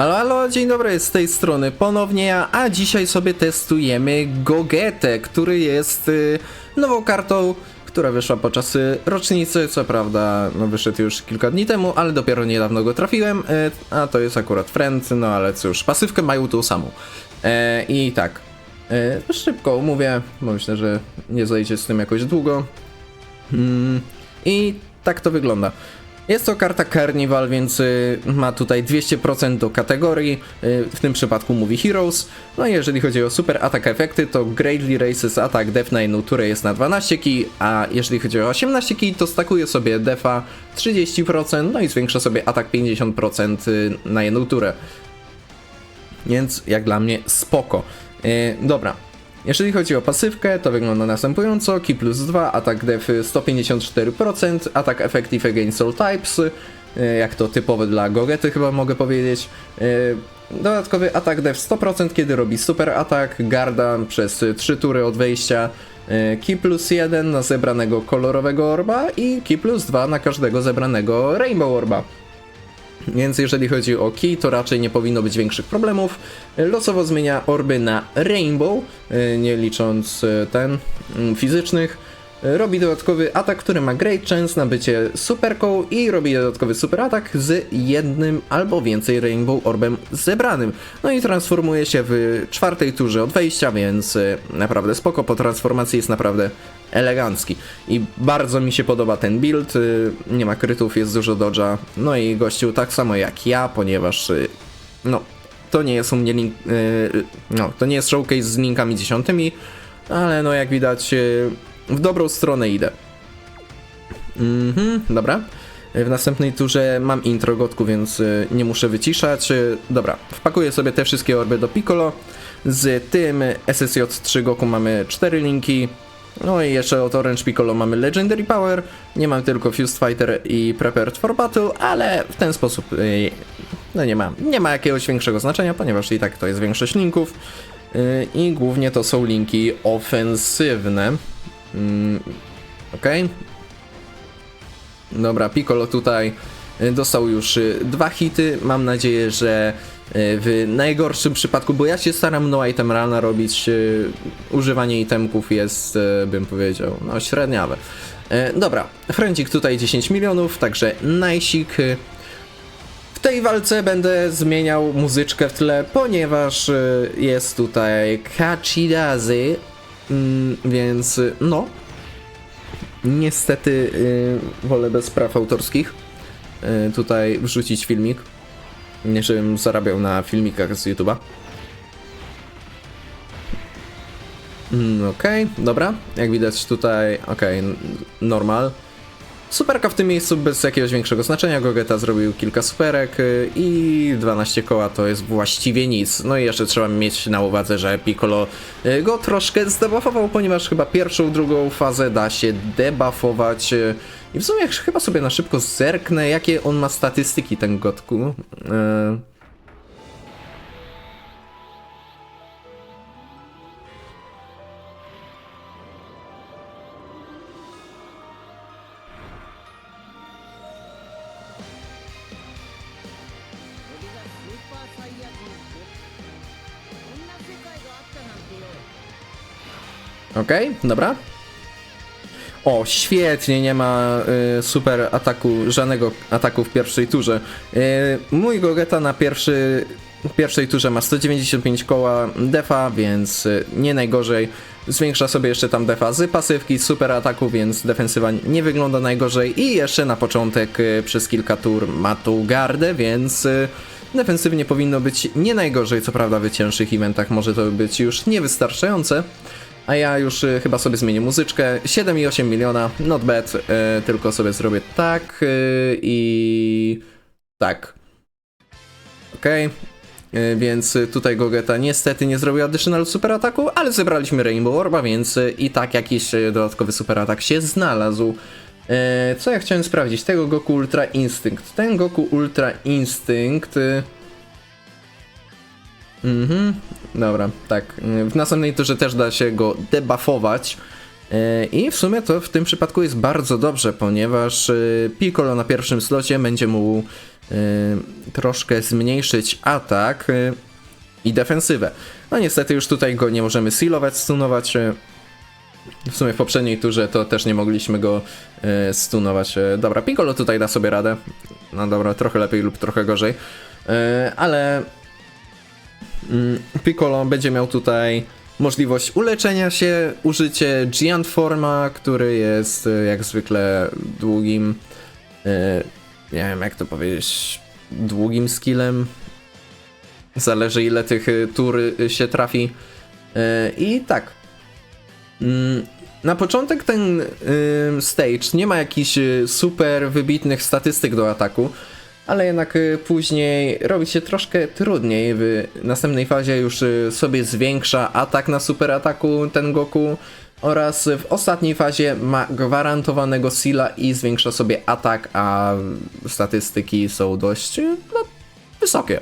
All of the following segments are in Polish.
Halo, halo, dzień dobry, z tej strony ponownie ja, a dzisiaj sobie testujemy Gogetę, który jest y, nową kartą, która wyszła podczas y, rocznicy, co prawda no, wyszedł już kilka dni temu, ale dopiero niedawno go trafiłem, y, a to jest akurat friend, no ale cóż, pasywkę mają tą samą. E, I tak, y, szybko umówię, bo myślę, że nie zajdzie z tym jakoś długo. Mm, I tak to wygląda. Jest to karta Carnival, więc y, ma tutaj 200% do kategorii, y, w tym przypadku mówi Heroes. No i jeżeli chodzi o super atak efekty, to Greatly Races Attack na jedną turę jest na 12 key, a jeżeli chodzi o 18 key, to stakuje sobie defa 30%, no i zwiększa sobie atak 50% y, na jedną turę. Więc jak dla mnie spoko. Yy, dobra. Jeżeli chodzi o pasywkę, to wygląda następująco. Ki plus 2, atak def 154%, atak effective against all types, yy, jak to typowe dla Gogety chyba mogę powiedzieć. Yy, Dodatkowy atak def 100%, kiedy robi super atak, garda przez 3 tury od wejścia, yy, ki plus 1 na zebranego kolorowego orba i ki plus 2 na każdego zebranego rainbow orba. Więc jeżeli chodzi o key, to raczej nie powinno być większych problemów. Losowo zmienia orby na rainbow, y, nie licząc y, ten mm, fizycznych. Robi dodatkowy atak, który ma great chance na bycie superką i robi dodatkowy super atak z jednym albo więcej rainbow orbem zebranym. No i transformuje się w czwartej turze od wejścia, więc y, naprawdę spoko. Po transformacji jest naprawdę elegancki. I bardzo mi się podoba ten build. y, Nie ma krytów, jest dużo dodża. No i gościu tak samo jak ja, ponieważ y, no to nie jest u mnie link, y, no to nie jest showcase z linkami dziesiątymi, ale no jak widać w dobrą stronę idę. Mhm, dobra. W następnej turze mam intro gotku, więc nie muszę wyciszać. Dobra, wpakuję sobie te wszystkie orby do Piccolo. Z tym SSJ3 Goku mamy 4 linki. No i jeszcze od Orange Piccolo mamy Legendary Power. Nie mam tylko Fused Fighter i Prepared for Battle, ale w ten sposób y, no nie ma, nie ma jakiegoś większego znaczenia, ponieważ i tak to jest większość linków. Y, I głównie to są linki ofensywne. Mm, Okej. Dobra, Piccolo tutaj y, dostał już dwa hity. Mam nadzieję, że w najgorszym przypadku, bo ja się staram no item rana robić, y, używanie itemków jest, y, bym powiedział, no średniawe. Y, Dobra, Frędzik tutaj 10 milionów, także najsik. W tej walce będę zmieniał muzyczkę w tle, ponieważ jest tutaj Kachidazy, mm, więc no, Niestety wolę bez praw autorskich tutaj wrzucić filmik. Żebym zarabiał na filmikach z YouTube'a. Mm, Okej, dobra. Jak widać tutaj, okej, n- normal. Superka w tym miejscu bez jakiegoś większego znaczenia. Gogeta zrobił kilka superek y, i 12 koła to jest właściwie nic. No i jeszcze trzeba mieć na uwadze, że Piccolo y, go troszkę zdebuffował, ponieważ chyba pierwszą, drugą fazę da się debuffować. y, I w sumie chyba sobie na szybko zerknę, jakie on ma statystyki, ten Gotku. Y, Okej, dobra. O, świetnie, nie ma y, super ataku, żadnego ataku w pierwszej turze. Y, mój Gogeta na pierwszy, pierwszej turze ma 195 koła defa, więc y, nie najgorzej. Zwiększa sobie jeszcze tam defa z pasywki, super ataku, więc defensywa nie wygląda najgorzej. I jeszcze na początek y, przez kilka tur ma tą gardę, więc... Y, Defensywnie powinno być nie najgorzej, co prawda w cięższych eventach może to być już niewystarczające, a ja już y, chyba sobie zmienię muzyczkę. 7,8 miliona, not bad, y, tylko sobie zrobię tak y, i tak. Y, Więc tutaj Gogeta niestety nie zrobił additional super ataku, ale zebraliśmy Rainbow Orba, więc i tak jakiś dodatkowy super atak się znalazł. Co ja chciałem sprawdzić? Tego Goku Ultra Instinct. Ten Goku Ultra Instinct. Mhm, dobra, tak. W następnej turze też da się go debuffować. E, I w sumie to w tym przypadku jest bardzo dobrze, ponieważ e, Piccolo na pierwszym slocie będzie mu y, troszkę zmniejszyć atak i defensywę. No niestety już tutaj go nie możemy sealować, stunować. W sumie w poprzedniej turze to też nie mogliśmy go stunować. Dobra, Piccolo tutaj da sobie radę. No dobra, trochę lepiej lub trochę gorzej. Ale Piccolo będzie miał tutaj możliwość uleczenia się, użycie Giant Forma, który jest y, jak zwykle długim, y, nie wiem jak to powiedzieć, długim skillem. Zależy ile tych y, tur się trafi. I tak. Mm, Na początek ten stage nie ma jakichś super wybitnych statystyk do ataku, ale jednak y, później robi się troszkę trudniej. W następnej fazie już y, sobie zwiększa atak na super ataku ten Goku oraz w ostatniej fazie ma gwarantowanego Sila i zwiększa sobie atak, a statystyki są dość y, no, wysokie.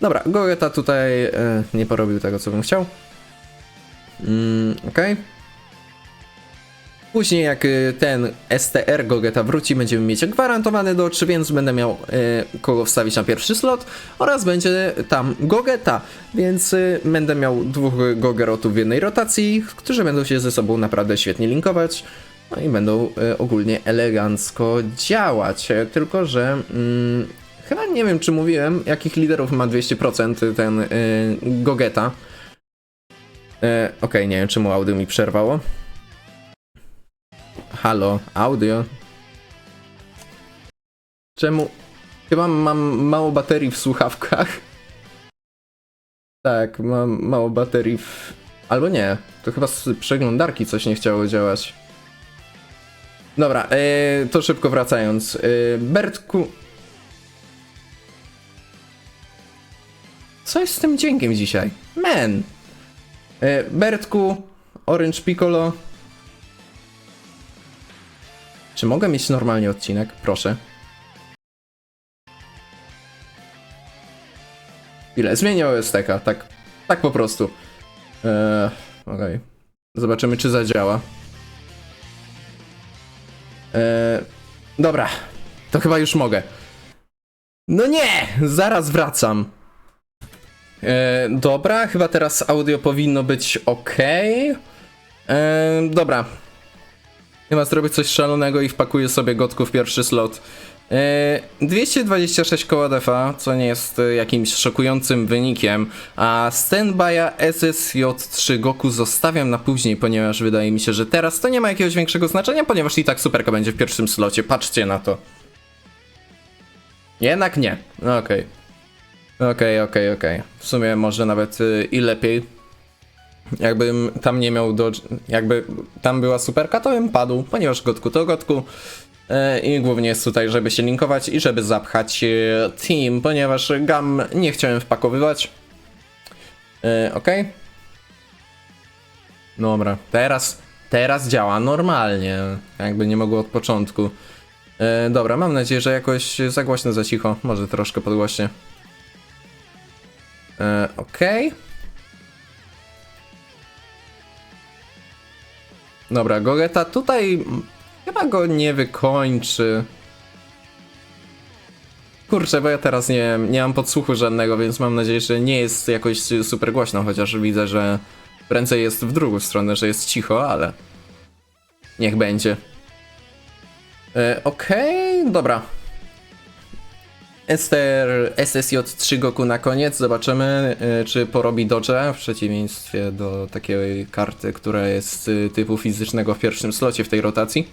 Dobra, Gogeta tutaj y, nie porobił tego, co bym chciał. Mm, Okej. Później jak y, ten STR Gogeta wróci, będziemy mieć gwarantowany dodge, więc będę miał y, kogo wstawić na pierwszy slot oraz będzie tam Gogeta, więc y, będę miał dwóch Gogerotów w jednej rotacji, którzy będą się ze sobą naprawdę świetnie linkować. No i będą y, ogólnie elegancko działać. Tylko, że mm, chyba nie wiem, czy mówiłem, jakich liderów ma 200% ten y, Gogeta. E, Okej, nie wiem, czemu audio mi przerwało. Halo, audio. Czemu? Chyba mam mało baterii w słuchawkach. Tak, mam mało baterii w... Albo nie, to chyba z przeglądarki coś nie chciało działać. Dobra, e, to szybko wracając. E, Bertku... Co jest z tym dźwiękiem dzisiaj? Man! E, Bertku, Orange Piccolo. Czy mogę mieć normalnie odcinek? Proszę. Ile? Zmienię OSTK, tak, tak po prostu. Eee, okej. Zobaczymy, czy zadziała. Eee, dobra, to chyba już mogę. No nie! Zaraz wracam. E, dobra, chyba teraz audio powinno być ok. E, dobra. Chyba zrobię coś szalonego i wpakuję sobie gotku w pierwszy slot. E, 226 koła defa, co nie jest e, jakimś szokującym wynikiem, a standby'a SSJ3 Goku zostawiam na później, ponieważ wydaje mi się, że teraz to nie ma jakiegoś większego znaczenia, ponieważ i tak superka będzie w pierwszym slocie, patrzcie na to. Jednak nie, No okej. Okej, okej, okej. W sumie może nawet y, i lepiej. Jakbym tam nie miał do. Jakby tam była superka, to bym padł, ponieważ gotku to gotku. E, I głównie jest tutaj, żeby się linkować i żeby zapchać e, team, ponieważ gam nie chciałem wpakowywać. E, okej. Dobra, teraz. Teraz działa normalnie. Jakby nie mogło od początku. Dobra, mam nadzieję, że jakoś za głośno, za cicho. Może troszkę podgłośnie. Okej. Dobra, Gogeta tutaj chyba go nie wykończy. Kurczę, bo ja teraz nie, nie mam podsłuchu żadnego, więc mam nadzieję, że nie jest jakoś super głośno, chociaż widzę, że prędzej jest w drugą stronę, że jest cicho, ale niech będzie. E, Okej, dobra. Ester SSJ3 Goku na koniec. Zobaczymy, y, czy porobi dodge w przeciwieństwie do takiej karty, która jest y, typu fizycznego w pierwszym slocie w tej rotacji.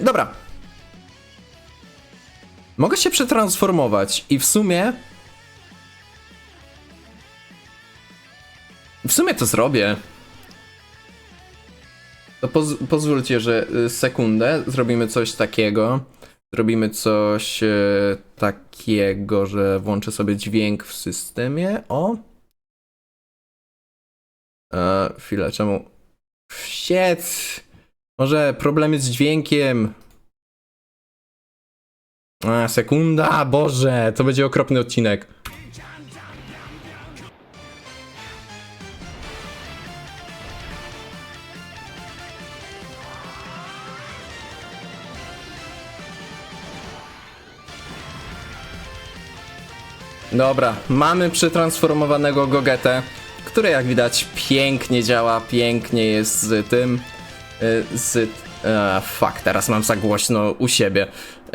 Y, Dobra. Mogę się przetransformować i w sumie. W sumie to zrobię. To poz pozwólcie, że sekundę zrobimy coś takiego. Zrobimy coś e, takiego, że włączę sobie dźwięk w systemie. O! E, chwilę, czemu? Shit! Może problemy z dźwiękiem. A, sekunda, Boże, to będzie okropny odcinek. Dobra, mamy przetransformowanego Gogetę, który jak widać pięknie działa, pięknie jest z tym, y, z... A, fuck, teraz mam za głośno u siebie. Y,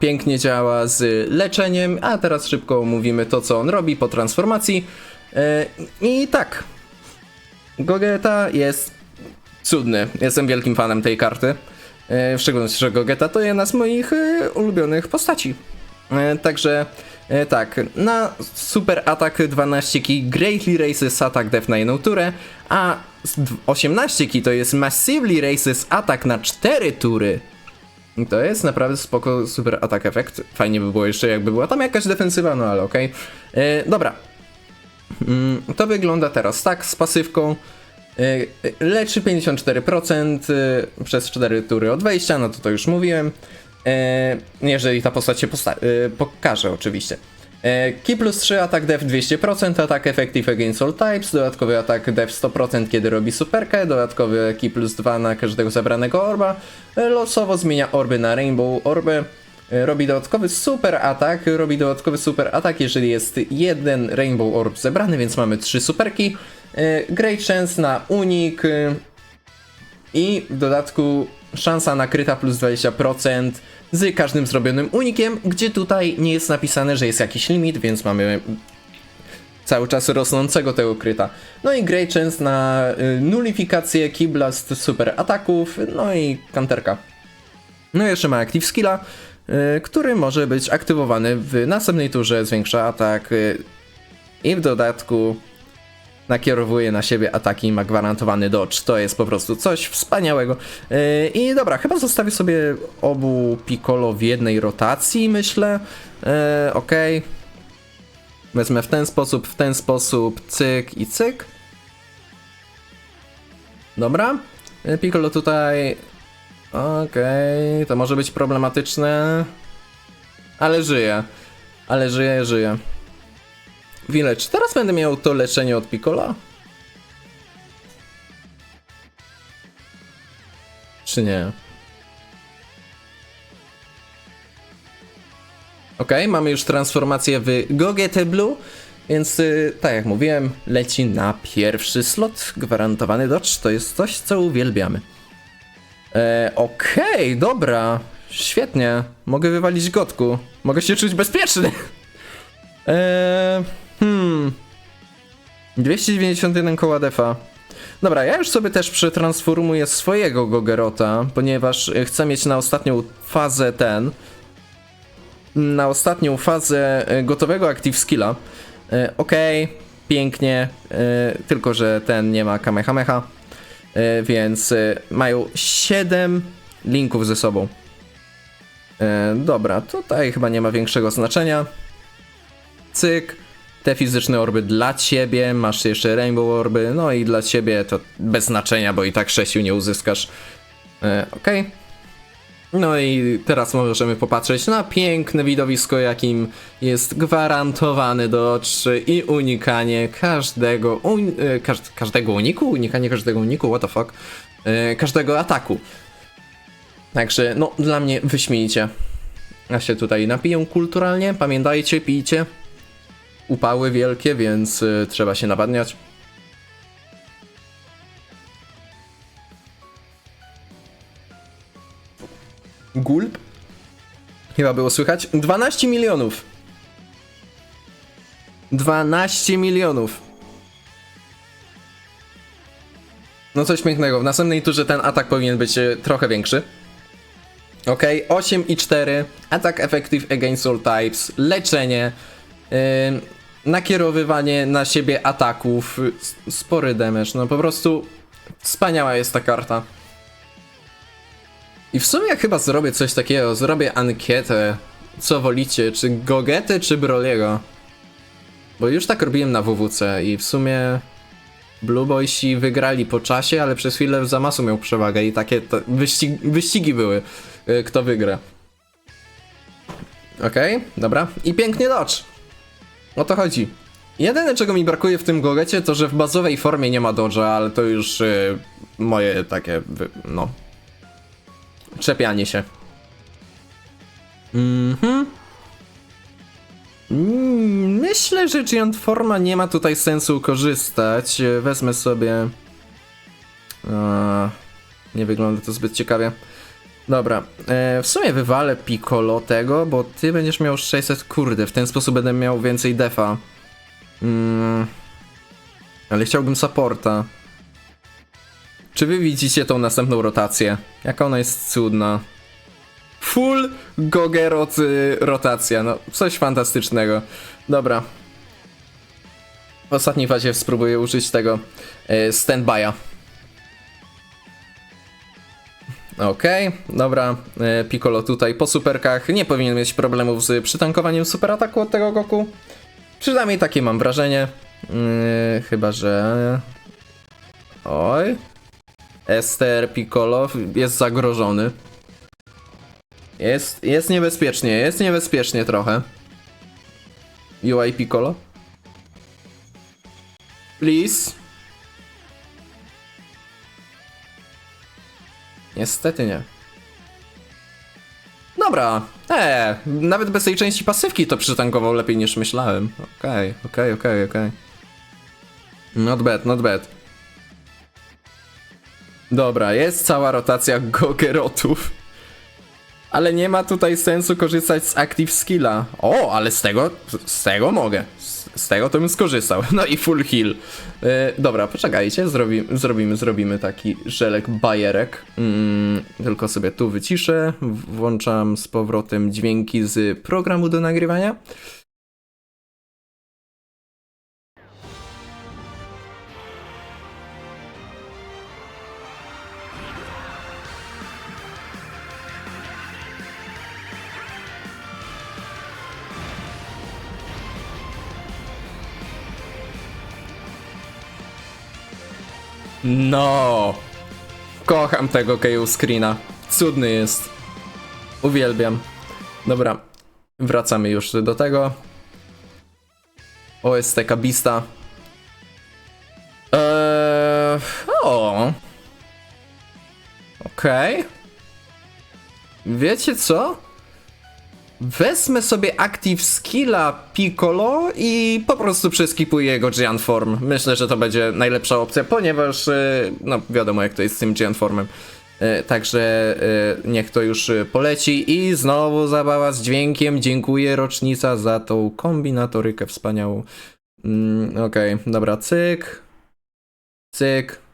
Pięknie działa z leczeniem, a teraz szybko omówimy to, co on robi po transformacji. Y, I tak, Gogeta jest cudny. Jestem wielkim fanem tej karty. E, W szczególności, że Gogeta to jedna z moich e, ulubionych postaci. E, Także e, tak, na super atak 12 ki Greatly Races Attack Def na jedną turę, a z dw- 18 ki to jest Massively Races Attack na 4 tury. To jest naprawdę spoko super atak efekt. Fajnie by było jeszcze jakby była tam jakaś defensywa, no ale okej. E, Dobra, Mm, To wygląda teraz tak z pasywką. y, y, Leczy 54% y, przez 4 tury od wejścia, no to to już mówiłem. E, Jeżeli ta postać się posta- y, pokaże, oczywiście. E, Ki plus 3 atak def 200%, atak effective against all types, dodatkowy atak def 100% kiedy robi superkę, dodatkowy ki plus 2 na każdego zebranego orba, e, losowo zmienia orby na rainbow orby, E, Robi dodatkowy super atak, robi dodatkowy super atak, jeżeli jest jeden Rainbow Orb zebrany, więc mamy trzy superki. E, Great Chance na unik e, i w dodatku szansa na kryta plus 20% z każdym zrobionym unikiem, gdzie tutaj nie jest napisane, że jest jakiś limit, więc mamy cały czas rosnącego tego kryta. No i Great Chance na y, nulifikację, Keyblast super ataków, no i kanterka. No i jeszcze ma Active Skilla, y, który może być aktywowany w następnej turze, zwiększa atak y, i w dodatku nakierowuje na siebie ataki i ma gwarantowany dodge. To jest po prostu coś wspaniałego. Y, I dobra, chyba zostawię sobie obu Piccolo w jednej rotacji, myślę. Y, Okej. Wezmę w ten sposób, w ten sposób, cyk i cyk. Dobra. Y, Piccolo tutaj Okej, to może być problematyczne. Ale żyję. Ale żyję, żyję. Chwilę, czy teraz będę miał to leczenie od Piccola? Czy nie? Okej, mamy już transformację w Gogetę Blue, więc y, tak jak mówiłem, leci na pierwszy slot. Gwarantowany dodge to jest coś, co uwielbiamy. E, Okej, dobra. Świetnie. Mogę wywalić gotku. Mogę się czuć bezpieczny. E, hmm. 291 koła defa. Dobra, ja już sobie też przetransformuję swojego Gogerota, ponieważ e, chcę mieć na ostatnią fazę ten. Na ostatnią fazę e, gotowego Active Skilla. E, Okej, pięknie. E, tylko, że ten nie ma Kamehameha. Więc mają 7 linków ze sobą. Dobra, tutaj chyba nie ma większego znaczenia. Cyk. Te fizyczne orby dla ciebie, masz jeszcze rainbow orby, no i dla ciebie to bez znaczenia, bo i tak 6 nie uzyskasz. E, Okej. No i teraz możemy popatrzeć na piękne widowisko, jakim jest gwarantowany dodge i unikanie każdego, un, e, każ, każdego uniku, unikanie każdego uniku, what the fuck, e, każdego ataku. Także, no, dla mnie wyśmienicie. Ja się tutaj napiję kulturalnie, pamiętajcie, pijcie. Upały wielkie, więc e, trzeba się nawadniać. Gulp? Chyba było słychać. 12 milionów. 12 milionów. No coś pięknego. W następnej turze ten atak powinien być e, trochę większy. Ok, 8 i 4. Atak effective against all types. Leczenie. Yy, nakierowywanie na siebie ataków. Spory damage. No po prostu wspaniała jest ta karta. I w sumie chyba zrobię coś takiego, zrobię ankietę, co wolicie, czy Gogetę, czy Broliego. Bo już tak robiłem na WWC i w sumie Blue Boysi wygrali po czasie, ale przez chwilę Zamasu miał przewagę i takie wyścig, wyścigi były, y, kto wygra. Okej, dobra. I pięknie dodge. O to chodzi. Jedyne czego mi brakuje w tym Gogecie to, że w bazowej formie nie ma dodge'a, ale to już y, moje takie, no, czepianie się. Mhm. Mm, Myślę, że Giant Forma nie ma tutaj sensu korzystać. Wezmę sobie. A, nie wygląda to zbyt ciekawie. Dobra, e, w sumie wywalę Piccolo tego, bo ty będziesz miał 600. Kurde, w ten sposób będę miał więcej defa. Mm, ale chciałbym supporta. Czy wy widzicie tą następną rotację? Jaka ona jest cudna. Full Gogerot y, rotacja, no coś fantastycznego. Dobra. W ostatniej fazie spróbuję użyć tego y, standby'a. Okej, dobra. y, Piccolo tutaj po superkach nie powinien mieć problemów z przytankowaniem superataku od tego Goku. Przynajmniej takie mam wrażenie. Yy, chyba, że... Oj. Ester Piccolo jest zagrożony. Jest, jest niebezpiecznie, jest niebezpiecznie trochę. UI Piccolo? Please? Niestety nie. Dobra, eee, nawet bez tej części pasywki to przytankował lepiej niż myślałem. Okej, okej, okej, okej. Not bad, not bad. Dobra, jest cała rotacja gogerotów. Ale nie ma tutaj sensu korzystać z active skilla. O, ale z tego, z tego mogę. Z, z tego to bym skorzystał. No i full heal. Yy, dobra, poczekajcie, zrobi, zrobimy, zrobimy taki żelek bajerek. Mm, tylko sobie tu wyciszę, włączam z powrotem dźwięki z programu do nagrywania. No, kocham tego KO screena. Cudny jest. Uwielbiam. Dobra, wracamy już do tego. OST Kabista. Eee, o. Okej. Wiecie co? Wezmę sobie Active Skilla Piccolo i po prostu przeskipuję jego Giant Form. Myślę, że to będzie najlepsza opcja, ponieważ e, no wiadomo jak to jest z tym Giant Formem. E, Także e, niech to już poleci i znowu zabawa z dźwiękiem. Dziękuję rocznica za tą kombinatorykę wspaniałą. Mm, Okej, dobra, cyk. Cyk.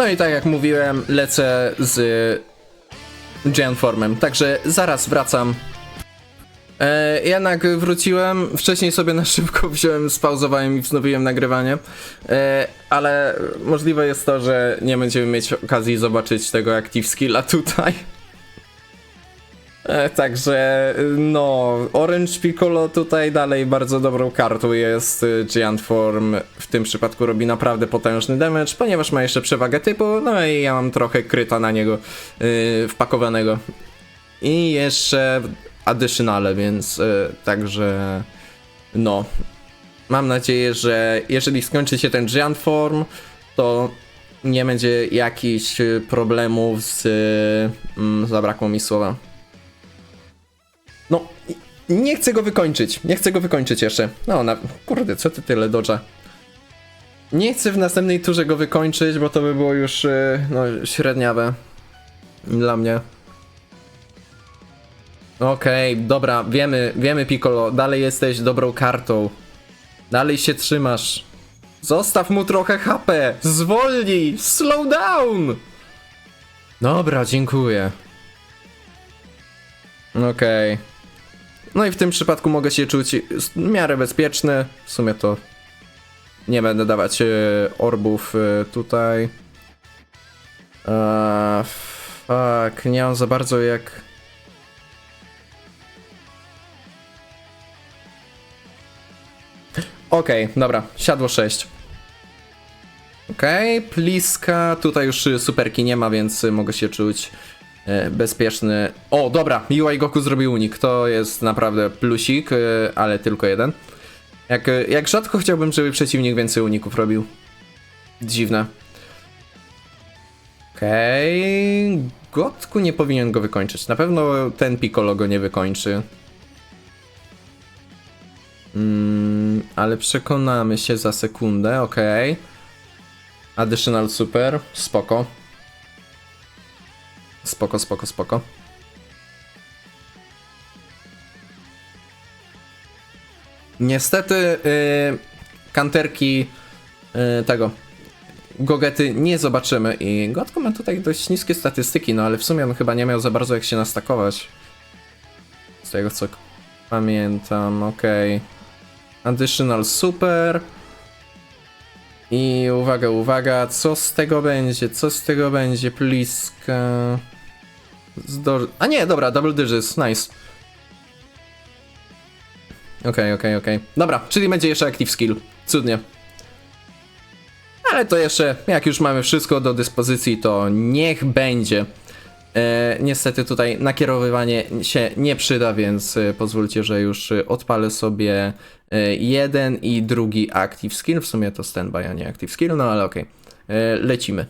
No i tak jak mówiłem, lecę z Giant Formem, także zaraz wracam. E, jednak wróciłem, wcześniej sobie na szybko wziąłem, spauzowałem i wznowiłem nagrywanie, e, ale możliwe jest to, że nie będziemy mieć okazji zobaczyć tego Active Skilla tutaj. E, Także no, Orange Piccolo tutaj dalej bardzo dobrą kartą jest. y, Giant Form w tym przypadku robi naprawdę potężny damage, ponieważ ma jeszcze przewagę typu, no i ja mam trochę kryta na niego yy, wpakowanego. I jeszcze additionale, więc y, także no. Mam nadzieję, że jeżeli skończy się ten Giant Form, to nie będzie jakichś y, problemów z... y, Mm, zabrakło mi słowa. Nie chcę go wykończyć. Nie chcę go wykończyć jeszcze. No, na... kurde, co ty tyle dodża. Nie chcę w następnej turze go wykończyć, bo to by było już y, no, średniawe. Dla mnie. Okej, dobra, wiemy, wiemy Piccolo, dalej jesteś dobrą kartą. Dalej się trzymasz. Zostaw mu trochę HP! Zwolnij! Slow down! Dobra, dziękuję. Okej. No i w tym przypadku mogę się czuć w miarę bezpieczny. W sumie to nie będę dawać e, orbów e, tutaj. Eee, fuck, nie mam za bardzo jak... Okej, dobra, siadło 6. Okej, pliska, tutaj już superki nie ma, więc y, mogę się czuć e, bezpieczny. O, dobra, UI Goku zrobił unik. To jest naprawdę plusik, e, ale tylko jeden. Jak, e, jak rzadko chciałbym, żeby przeciwnik więcej uników robił. Dziwne. Okej. Gotku nie powinien go wykończyć. Na pewno ten Piccolo go nie wykończy. Mm, ale przekonamy się za sekundę, okej. Additional super, spoko. Spoko, spoko, spoko. Niestety yy, kanterki yy, tego Gogety nie zobaczymy i Gotko ma tutaj dość niskie statystyki, no ale w sumie on chyba nie miał za bardzo jak się nastakować. Z tego co pamiętam, okej. Additional super. I uwaga, uwaga, co z tego będzie? Co z tego będzie? Pliska. Zdor... A nie, dobra, double digits, nice. Okej, okej, okej. Dobra, czyli będzie jeszcze active skill. Cudnie. Ale to jeszcze, jak już mamy wszystko do dyspozycji, to niech będzie. E, niestety tutaj nakierowywanie się nie przyda, więc e, pozwólcie, że już e, odpalę sobie e, jeden i drugi active skill. W sumie to standby, a nie active skill, no ale okej. E, Lecimy.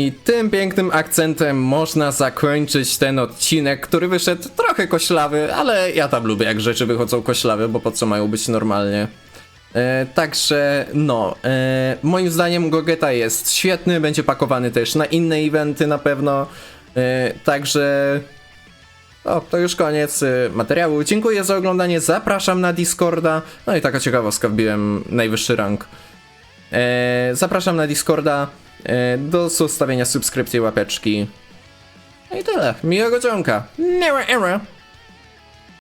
I tym pięknym akcentem można zakończyć ten odcinek, który wyszedł trochę koślawy, ale ja tam lubię, jak rzeczy wychodzą koślawe, bo po co mają być normalnie. E, także, no, e, moim zdaniem Gogeta jest świetny, będzie pakowany też na inne eventy na pewno. E, także, o, to już koniec y, materiału. Dziękuję za oglądanie, zapraszam na Discorda. No i taka ciekawostka, wbiłem najwyższy rank. E, zapraszam na Discorda e, do zostawienia subskrypcji, łapeczki. No i tyle. Miłego dzionka. Never ever.